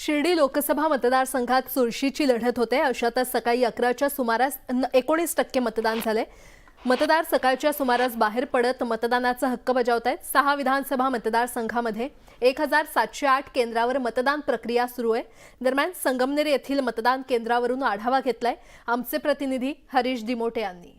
शिर्डी लोकसभा मतदारसंघात चुरशीची लढत होते. अशातच सकाळी अकराच्या सुमारास एकोणीस टक्के मतदान झाले. मतदार सकाळच्या सुमारास बाहेर पडत मतदानाचा हक्क बजावत आहेत सहा विधानसभा मतदारसंघामध्ये एक हजार सातशे आठ केंद्रावर मतदान प्रक्रिया सुरू आहे. दरम्यान संगमनेर येथील मतदान केंद्रावरून आढावा घेतलाय. आमचे प्रतिनिधी हरीश दिमोटे यांनी.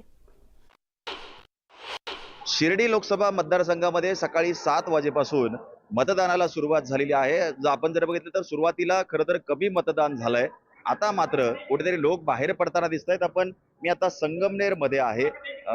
शिर्डी लोकसभा मतदारसंघामध्ये सकाळी सात वाजेपासून मतदानाला सुरुवात झालेली आहे. जर आपण जर बघितलं तर सुरुवातीला खरं तर कमी मतदान झालंय. आता मात्र कुठेतरी लोक बाहेर पडताना दिसत आहेत आपण मी आता संगमनेरमध्ये आहे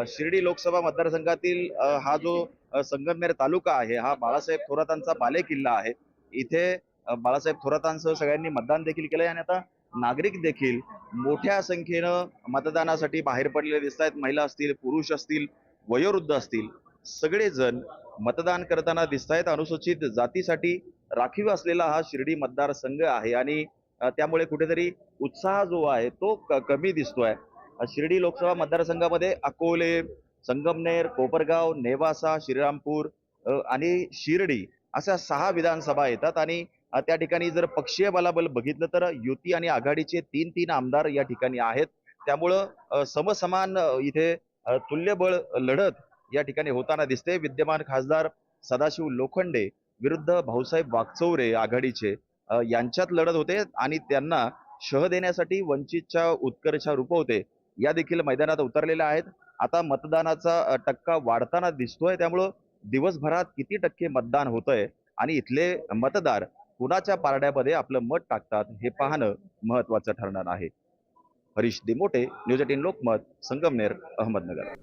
शिर्डी लोकसभा मतदारसंघातील हा जो संगमनेर तालुका आहे हा बाळासाहेब थोरातांचा बालेकिल्ला आहे. इथे बाळासाहेब थोरातांसह सगळ्यांनी मतदान देखील केलंय आणि आता नागरिक देखील मोठ्या संख्येनं मतदानासाठी बाहेर पडलेले दिसत आहेत महिला असतील पुरुष असतील वयोवृद्ध असतील. सगळेजण मतदान करताना दिसत आहेत अनुसूचित जातीसाठी राखीव असलेला हा शिर्डी मतदारसंघ आहे आणि त्यामुळे कुठेतरी उत्साह जो आहे तो क- कमी दिसतोय. शिर्डी लोकसभा मतदारसंघामध्ये अकोले संगमनेर कोपरगाव नेवासा श्रीरामपूर आणि शिर्डी अशा सहा विधानसभा येतात आणि त्या ठिकाणी जर पक्षीय बलाबल बघितलं तर युती आणि आघाडीचे तीन तीन आमदार या ठिकाणी आहेत. त्यामुळं समसमान इथे तुल्यबळ लढत या ठिकाणी होताना दिसते. विद्यमान खासदार सदाशिव लोखंडे विरुद्ध भाऊसाहेब वागचौरे आघाडीचे यांच्यात लढत होते आणि त्यांना शह देण्यासाठी वंचितच्या उत्कर्षा रुपवते. या देखील मैदानात उतरलेल्या आहेत. आता मतदानाचा टक्का वाढताना दिसतोय. त्यामुळं दिवसभरात किती टक्के मतदान होतंय आणि इथले मतदार कुणाच्या पारड्यामध्ये आपलं मत टाकतात हे पाहणं महत्वाचं ठरणार आहे. Harish Dimote news eighteen Lokmat Sangamner Ahmednagar.